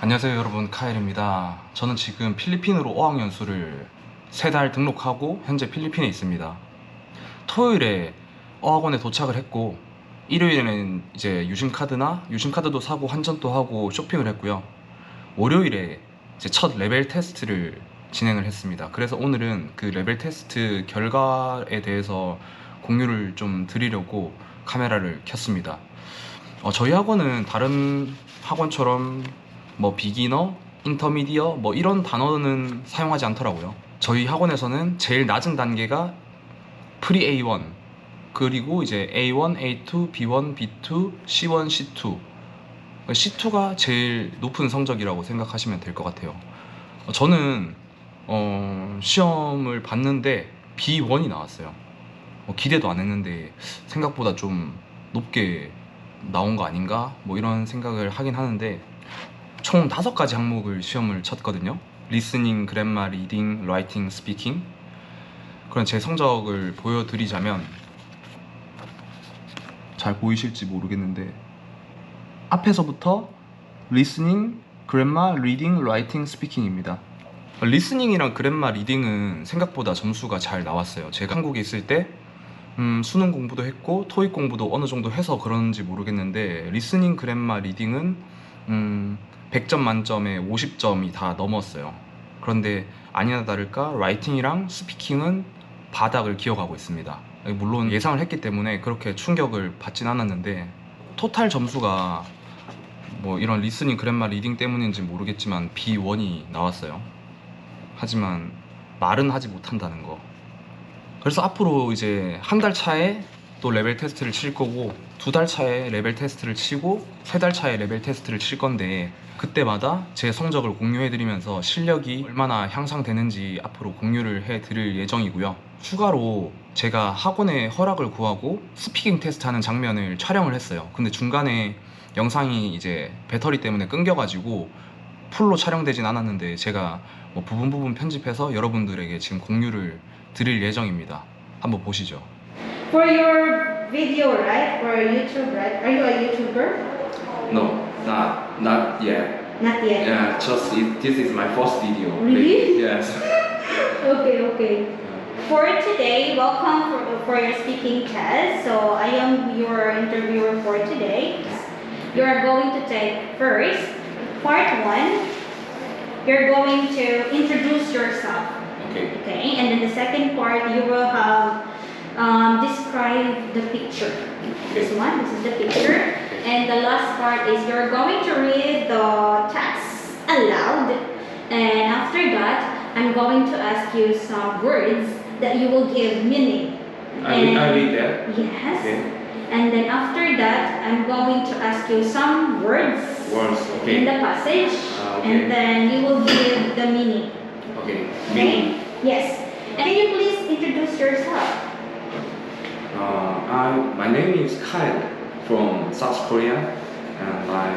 안녕하세요 여러분. 카엘입니다. 저는 지금 필리핀으로 어학연수를 세 달 등록하고 현재 필리핀에 있습니다. 토요일에 어학원에 도착을 했고 일요일에는 이제 유심카드나 유심카드도 사고 환전도 하고 쇼핑을 했고요. 월요일에 제 첫 레벨 테스트를 진행을 했습니다. 그래서 오늘은 그 레벨 테스트 결과에 대해서 공유를 좀 드리려고 카메라를 켰습니다. 어, 저희 학원은 다른 학원처럼 뭐 비기너, 인터미디어 뭐 이런 단어는 사용하지 않더라고요. 저희 학원에서는 제일 낮은 단계가 프리 A1 그리고 이제 A1, A2, B1, B2, C1, C2 C2가 제일 높은 성적이라고 생각하시면 될 것 같아요. 어, 저는 어, 시험을 봤는데 B1이 나왔어요. 뭐 기대도 안 했는데 생각보다 좀 높게 나온 거 아닌가? 뭐 이런 생각을 하긴 하는데 총 다섯 가지 항목을 시험을 쳤거든요. 리스닝, 그래마, 리딩, 라이팅, 스피킹. 그런 제 성적을 보여드리자면 잘 보이실지 모르겠는데 앞에서부터 리스닝, 그래마, 리딩, 라이팅, 스피킹입니다. 리스닝이랑 그래마, 리딩은 생각보다 점수가 잘 나왔어요. 제가 한국에 있을 때 음, 수능 공부도 했고 토익 공부도 어느 정도 해서 그런지 모르겠는데 리스닝, 그래마, 리딩은 음, 100점 만점에 50점이 다 넘었어요. 그런데 아니나 다를까 라이팅이랑 스피킹은 바닥을 기어가고 있습니다. 물론 예상을 했기 때문에 그렇게 충격을 받진 않았는데 토탈 점수가 뭐 이런 리스닝, 그래마, 리딩 때문인지 모르겠지만 B1이 나왔어요. 하지만 말은 하지 못한다는 거. 그래서 앞으로 이제 한 달 차에 또 레벨 테스트를 칠 거고 두 달 차에 레벨 테스트를 치고 세 달 차에 레벨 테스트를 칠 건데 그때마다 제 성적을 공유해 드리면서 실력이 얼마나 향상되는지 앞으로 공유를 해 드릴 예정이고요. 추가로 제가 학원에 허락을 구하고 스피킹 테스트 하는 장면을 촬영을 했어요. 근데 중간에 영상이 이제 배터리 때문에 끊겨가지고 풀로 촬영되진 않았는데 제가 뭐 부분 부분 편집해서 여러분들에게 지금 공유를 드릴 예정입니다. 한번 보시죠. For your video, right? For YouTube, right? Are you a YouTuber? No, not not yet. Not yet. Yeah, just it, this is my first video. Really? Yes. Okay, okay. For today, welcome for, for your speaking test. So I am your interviewer for today. You are going to take first part one. You're going to introduce yourself. Okay. Okay, and then the second part you will have um, describe the picture. This one, this is the picture. And the last part is you're going to read the text aloud. And after that, I'm going to ask you some words that you will give meaning. I read, I read that. Yes. Okay. And then after that, I'm going to ask you some words Words. in the passage. Ah, okay. And then you will give the meaning. Okay. Okay? Yes. And can you please introduce yourself? Uh, I, my name is Kyle from South Korea, and I,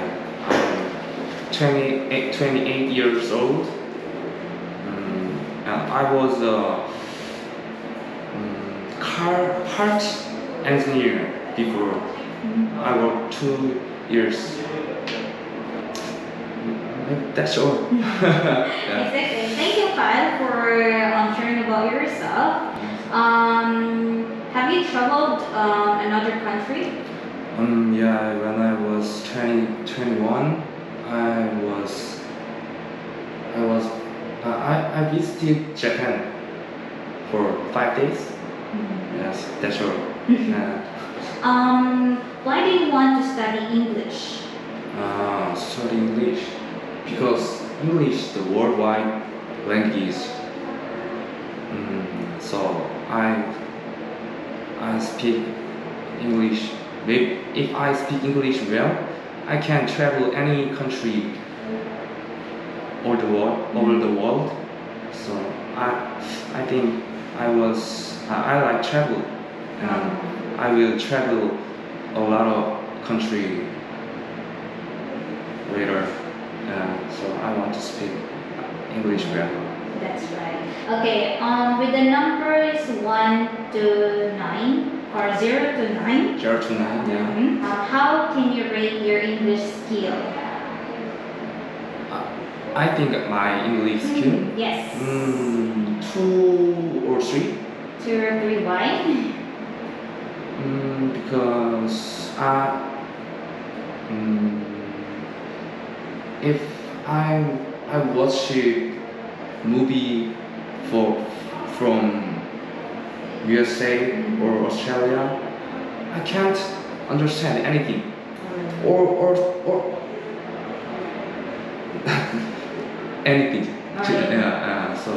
I'm 28, 28 years old. Um, and I was a um, car part engineer before. I worked two years. That's all. yeah. Exactly. Thank you, Kyle, for um, sharing about yourself. Um, have you traveled um, another country? Um, yeah, when I was 20, 21, I was, I was, uh, I, I visited Japan for five days. Yes, that's all. Uh, Um, why do you want to study English? uh, study English because English is the worldwide language. Mm, so I, I speak English. If I speak English well, I can travel any country all the world, over the world. So I, I think I was, I, I like travel, and I will travel a lot of country later. Uh, so I want to speak English well. That's right. Okay. Um, with the numbers one to nine or zero to nine. Zero to nine, yeah. mhm, uh, how can you rate your English skill? I, I think my English skill Yes. mm, two or three Two or three. Why? mm, because I mm, if I I watch a movie for from USA or Australia I can't understand anything or or or anything. Alright. Yeah, uh, so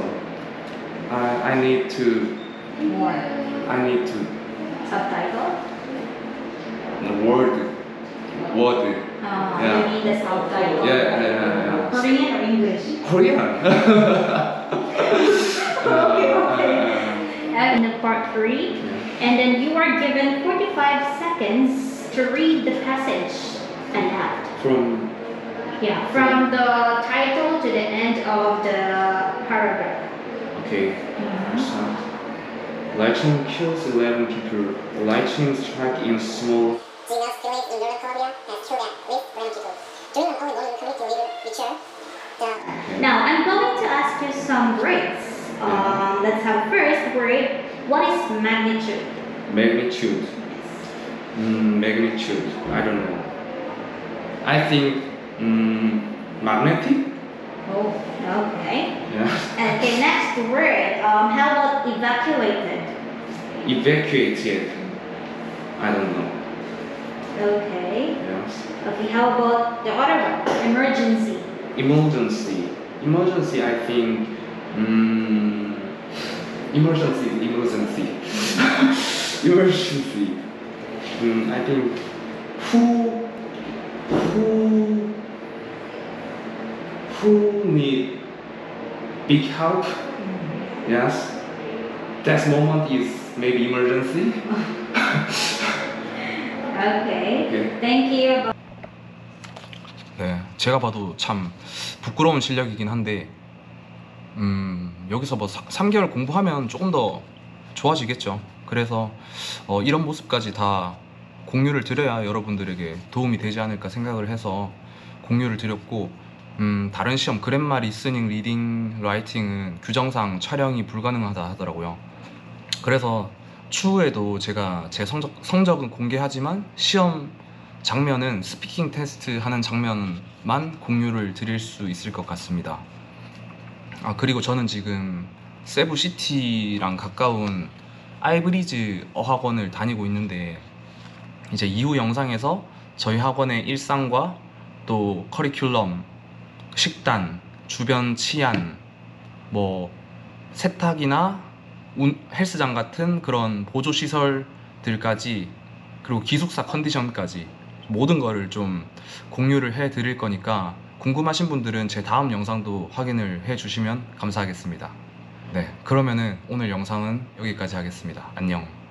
I I need to More. I need to Subtitle? the word word Uh, Yeah. You need the subtitle. yeah yeah yeah, yeah. Korean or English? Korean. Okay, okay. Uh, in the part three, and then you are given 45 seconds to read the passage aloud. From Yeah, from the title to the end of the paragraph. okay. start. Lightning kills 11 people. Lightning strike in small. Gina's village in northern Colombia has killed at least 11 people. During an only one community leader, Richard, the Now, I'm going to ask you some words. Um, let's have first word. What is magnitude? Magnitude. Mm, magnitude. I don't know. I think mm, magnetic. Oh, okay. Yeah. Okay, next word. Um, how about evacuated? Evacuated. I don't know. Okay. Yes. Okay, how about the other one? Emergency. Emergency. Emergency. I think. Mm, emergency. Emergency. emergency. Mm, I think. Who? Who? Who need big help? Yes. That moment is maybe emergency. Okay. Okay. Thank you. 네, 제가 봐도 참 부끄러운 실력이긴 한데, 음, 여기서 뭐 3 개월 공부하면 조금 더 좋아지겠죠. 그래서 어, 이런 모습까지 다 공유를 드려야 여러분들에게 도움이 되지 않을까 생각을 해서 공유를 드렸고, 음, 다른 시험 그랜마 리스닝, 리딩, 라이팅은 규정상 촬영이 불가능하다 하더라고요. 그래서 추후에도 제가 제 성적, 성적은 공개하지만 시험 장면은 스피킹 테스트 하는 장면만 공유를 드릴 수 있을 것 같습니다. 아, 그리고 저는 지금 세부시티랑 가까운 아이브리즈 어학원을 다니고 있는데 이제 이후 영상에서 저희 학원의 일상과 또 커리큘럼, 식단, 주변 치안, 뭐 세탁이나 운- 헬스장 같은 그런 보조 시설들까지 그리고 기숙사 컨디션까지 모든 거를 좀 공유를 해 드릴 거니까 궁금하신 분들은 제 다음 영상도 확인을 해 주시면 감사하겠습니다. 네, 그러면은 오늘 영상은 여기까지 하겠습니다. 안녕.